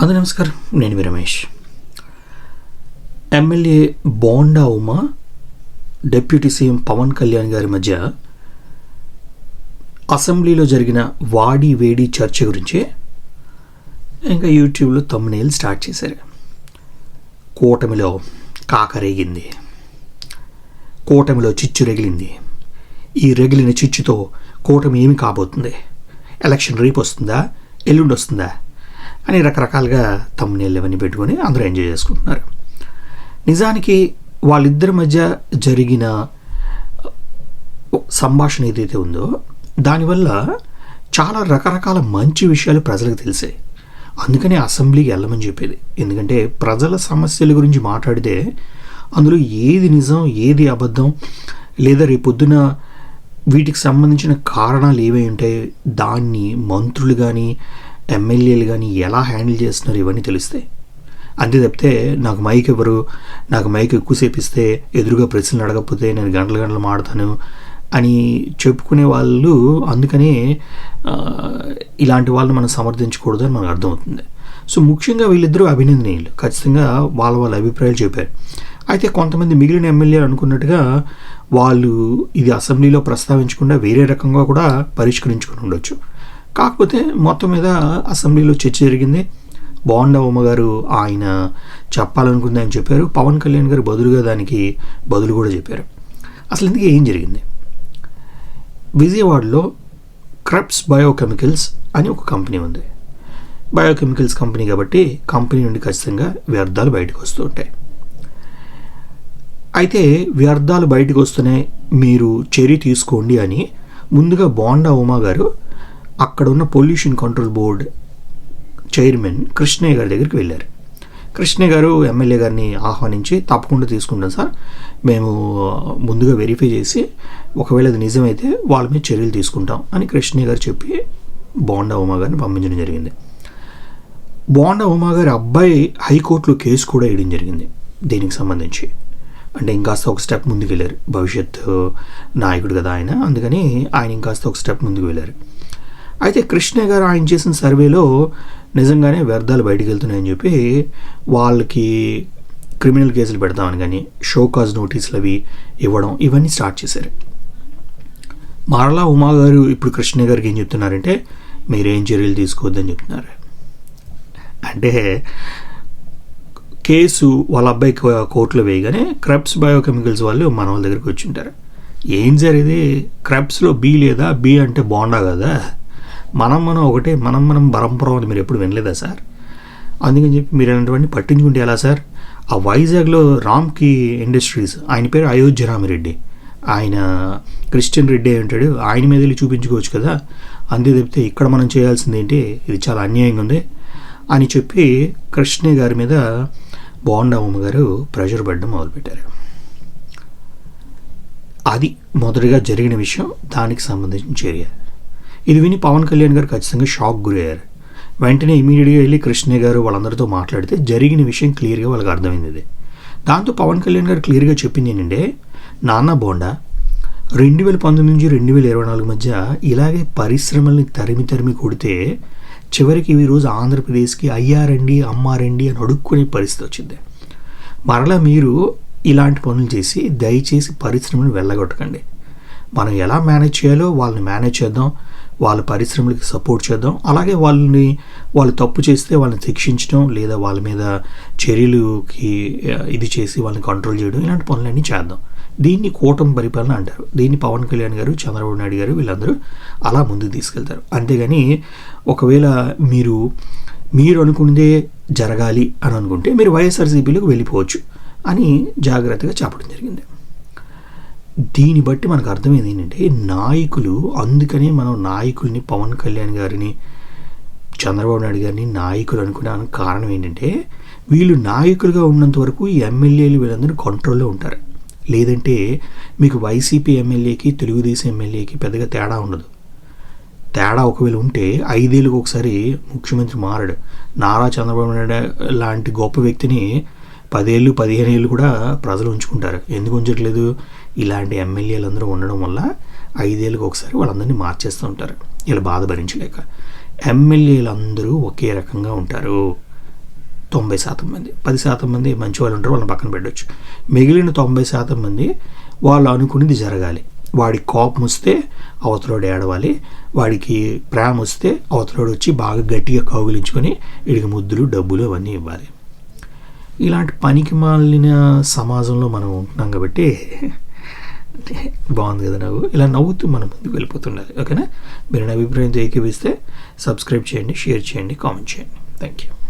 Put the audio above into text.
అందరూ నమస్కారం. నేను మీ Ramesh. MLA Bonda Uma deputy CM Pawan Kalyan గారి మధ్య అసెంబ్లీలో జరిగిన వాడి వేడి చర్చ గురించి ఇంకా యూట్యూబ్లో తమ్మునేలు స్టార్ట్ చేశారు. కూటమిలో కాకరేగింది. కూటమిలో చిచ్చు రగిలింది. ఈ రగిలిన చిచ్చుతో కూటమి ఏమి కాబోతుంది? ఎలక్షన్ రేపు వస్తుందా? ఎల్లుండి వస్తుందా? అని రకరకాలుగా తమ్ముళ్ళు అవన్నీ పెట్టుకొని అందరూ ఎంజాయ్ చేసుకుంటున్నారు. నిజానికి వాళ్ళిద్దరి మధ్య జరిగిన సంభాషణ ఏదైతే ఉందో దానివల్ల చాలా రకరకాల మంచి విషయాలు ప్రజలకు తెలిసాయి అందుకనే అసెంబ్లీకి వెళ్ళమని చెప్పేది. ఎందుకంటే ప్రజల సమస్యల గురించి మాట్లాడితే అందులో ఏది నిజం ఏది అబద్ధం లేదా రేపొద్దున వీటికి సంబంధించిన కారణాలు ఏవై ఉంటాయి దాన్ని మంత్రులు కానీ ఎమ్మెల్యేలు కానీ ఎలా హ్యాండిల్ చేస్తున్నారు ఇవన్నీ తెలుస్తాయి అంతే తప్పితే నాకు మైక్ ఎవరు నాకు మైక్ ఎక్కువసేపు ఇస్తే ఎదురుగా ప్రశ్నలు అడగకపోతే నేను గంటలు గంటలు మాడతాను అని చెప్పుకునే వాళ్ళు అందుకనే ఇలాంటి వాళ్ళని మనం సమర్థించకూడదు అని మనకు అర్థమవుతుంది. సో ముఖ్యంగా వీళ్ళిద్దరూ అభినందనీయులు. ఖచ్చితంగా వాళ్ళ వాళ్ళ అభిప్రాయాలు చెప్పారు. అయితే కొంతమంది మిగిలిన ఎమ్మెల్యేలు అనుకున్నట్టుగా వాళ్ళు ఇది అసెంబ్లీలో ప్రస్తావించకుండా వేరే రకంగా కూడా పరిష్కరించుకుని ఉండొచ్చు. కాకపోతే మొత్తం మీద అసెంబ్లీలో చర్చ జరిగింది. బాగుండవమ్మ గారు ఆయన చెప్పాలనుకుంది అని చెప్పారు. పవన్ కళ్యాణ్ గారు బదులుగా దానికి బదులు కూడా చెప్పారు. అసలు ఇందుకే ఏం జరిగింది? విజయవాడలో క్రప్స్ బయోకెమికల్స్ అని ఒక కంపెనీ ఉంది. బయోకెమికల్స్ కంపెనీ కాబట్టి కంపెనీ నుండి ఖచ్చితంగా వ్యర్థాలు బయటకు వస్తూ ఉంటాయి. అయితే వ్యర్థాలు బయటకు వస్తున్నాయి. మీరు చర్య తీసుకోండి అని ముందుగా బోండా ఉమా గారు అక్కడ ఉన్న pollution control board chairman Krishnaiah గారి దగ్గరికి వెళ్ళారు. కృష్ణయ్య గారు ఎమ్మెల్యే గారిని ఆహ్వానించి తప్పకుండా తీసుకుంటాం సార్. మేము ముందుగా వెరిఫై చేసి ఒకవేళ అది నిజమైతే వాళ్ళ మీద చర్యలు తీసుకుంటాం అని కృష్ణయ్య గారు చెప్పి బోండా ఉమా గారిని పంపించడం జరిగింది. బోండా ఉమా గారి అబ్బాయి హైకోర్టులో కేసు కూడా వేయడం జరిగింది దీనికి సంబంధించి. అంటే ఇంకాస్త ఒక స్టెప్ ముందుకు వెళ్ళారు భవిష్యత్ నాయకుడు కదా ఆయన అందుకని ఆయన ఇంకాస్త ఒక స్టెప్ ముందుకు వెళ్ళారు. అయితే కృష్ణ గారు ఆయన చేసిన సర్వేలో నిజంగానే వ్యర్థాలు బయటికి వెళ్తున్నాయని చెప్పి వాళ్ళకి క్రిమినల్ కేసులు పెడతామని కానీ షోకాజ్ నోటీసులు అవి ఇవ్వడం ఇవన్నీ స్టార్ట్ చేశారు. మరలా ఉమా గారు ఇప్పుడు కృష్ణ గారికి ఏం చెప్తున్నారంటే మీరేం చర్యలు తీసుకోవద్దని చెప్తున్నారు. అంటే కేసు వాళ్ళ అబ్బాయి కోర్టులో వేయగానే క్రబ్స్ బయోకెమికల్స్ వాళ్ళు మన వాళ్ళ దగ్గరికి వచ్చి ఉంటారు. ఏం జరిగింది క్రబ్స్లో బి లేదా బి అంటే బాగుండా కదా? మనం మనం ఒకటే మనం మనం పరంపరం అని మీరు ఎప్పుడు వినలేదా సార్? అందుకని చెప్పి మీరు అనేటువంటి పట్టించుకుంటే ఎలా సార్? ఆ వైజాగ్లో రామ్కి ఇండస్ట్రీస్ ఆయన పేరు అయోధ్య రామిరెడ్డి. ఆయన క్రిస్టియన్ రెడ్డి ఉంటాడు. ఆయన మీద వెళ్ళి చూపించుకోవచ్చు కదా? అంతే తప్పితే ఇక్కడ మనం చేయాల్సింది ఏంటి? ఇది చాలా అన్యాయంగా ఉంది అని చెప్పి కృష్ణ గారి మీద బోండా గారు ప్రెషర్ పెట్టడం మొదలుపెట్టారు. అది మొదటిగా జరిగిన విషయం దానికి సంబంధించిన చర్య. ఇది విని పవన్ కళ్యాణ్ గారు ఖచ్చితంగా షాక్ గురయ్యారు. వెంటనే ఇమీడియట్గా వెళ్ళి కృష్ణ గారు వాళ్ళందరితో మాట్లాడితే జరిగిన విషయం క్లియర్గా వాళ్ళకి అర్థమైంది దాంతో పవన్ కళ్యాణ్ గారు క్లియర్గా చెప్పింది ఏంటంటే నాన్న బోండా రెండు వేల పంతొమ్మిది నుంచి రెండు వేల ఇరవై నాలుగు మధ్య ఇలాగే పరిశ్రమల్ని తరిమి తరిమి కొడితే చివరికి ఈ రోజు ఆంధ్రప్రదేశ్కి అయ్యారండి అమ్మారండి అని అడుక్కునే పరిస్థితి వచ్చింది. మరలా మీరు ఇలాంటి పనులు చేసి దయచేసి పరిశ్రమను వెళ్ళగొట్టకండి. మనం ఎలా మేనేజ్ చేయాలో వాళ్ళని మేనేజ్ చేద్దాం. వాళ్ళ పరిశ్రమలకి సపోర్ట్ చేద్దాం. అలాగే వాళ్ళని వాళ్ళు తప్పు చేస్తే వాళ్ళని శిక్షించడం లేదా వాళ్ళ మీద చర్యలుకి ఇది చేసి వాళ్ళని కంట్రోల్ చేయడం ఇలాంటి పనులన్నీ చేద్దాం. దీన్ని కూటమి పరిపాలన అంటారు. దీన్ని పవన్ కళ్యాణ్ గారు చంద్రబాబు నాయుడు గారు వీళ్ళందరూ అలా ముందుకు తీసుకెళ్తారు. అంతేగాని ఒకవేళ మీరు మీరు అనుకునేదే జరగాలి అని అనుకుంటే మీరు వైఎస్ఆర్సీపీలోకి వెళ్ళిపోవచ్చు అని జాగ్రత్తగా చెప్పడం జరిగింది. దీన్ని బట్టి మనకు అర్థమైంది ఏంటంటే నాయకులు అందుకనే మనం నాయకుల్ని పవన్ కళ్యాణ్ గారిని చంద్రబాబు నాయుడు గారిని నాయకులు అనుకోవడానికి కారణం ఏంటంటే వీళ్ళు నాయకులుగా ఉన్నంత వరకు ఈ ఎమ్మెల్యేలు వీళ్ళందరూ కంట్రోల్లో ఉంటారు. లేదంటే మీకు వైసీపీ ఎమ్మెల్యేకి తెలుగుదేశం ఎమ్మెల్యేకి పెద్దగా తేడా ఉండదు. తేడా ఒకవేళ ఉంటే ఐదేళ్ళకి ఒకసారి ముఖ్యమంత్రి మారడు. నారా చంద్రబాబు నాయుడు లాంటి గొప్ప వ్యక్తిని పదేళ్ళు పదిహేను ఏళ్ళు కూడా ప్రజలు ఉంచుకుంటారు. ఎందుకు ఉంచట్లేదు? ఇలాంటి ఎమ్మెల్యేలు అందరూ ఉండడం వల్ల ఐదేళ్ళకి ఒకసారి వాళ్ళందరినీ మార్చేస్తూ ఉంటారు. ఇలా బాధ భరించలేక. ఎమ్మెల్యేలు అందరూ ఒకే రకంగా ఉంటారు. తొంభై శాతం మంది. పది శాతం మంది మంచి వాళ్ళు ఉంటారు వాళ్ళని పక్కన పెట్టవచ్చు మిగిలిన తొంభై శాతం మంది వాళ్ళు అనుకునేది జరగాలి. వాడి కోపం వస్తే అవతలోడు ఏడవాలి. వాడికి ప్రేమ వస్తే అవతలోడు వచ్చి బాగా గట్టిగా కౌగిలించుకొని వీడికి ముద్దులు డబ్బులు అవన్నీ ఇవ్వాలి. ఇలాంటి పనికి మాలిన సమాజంలో మనం ఉంటున్నాం కాబట్టి బాగుంది కదా నవ్వు. ఇలా నవ్వుతూ మనం ముందుకు వెళ్ళిపోతుండాలి. ఓకేనా? మీరు నా అభిప్రాయంతో ఏకీవిస్తే సబ్స్క్రైబ్ చేయండి షేర్ చేయండి కామెంట్ చేయండి. Thank you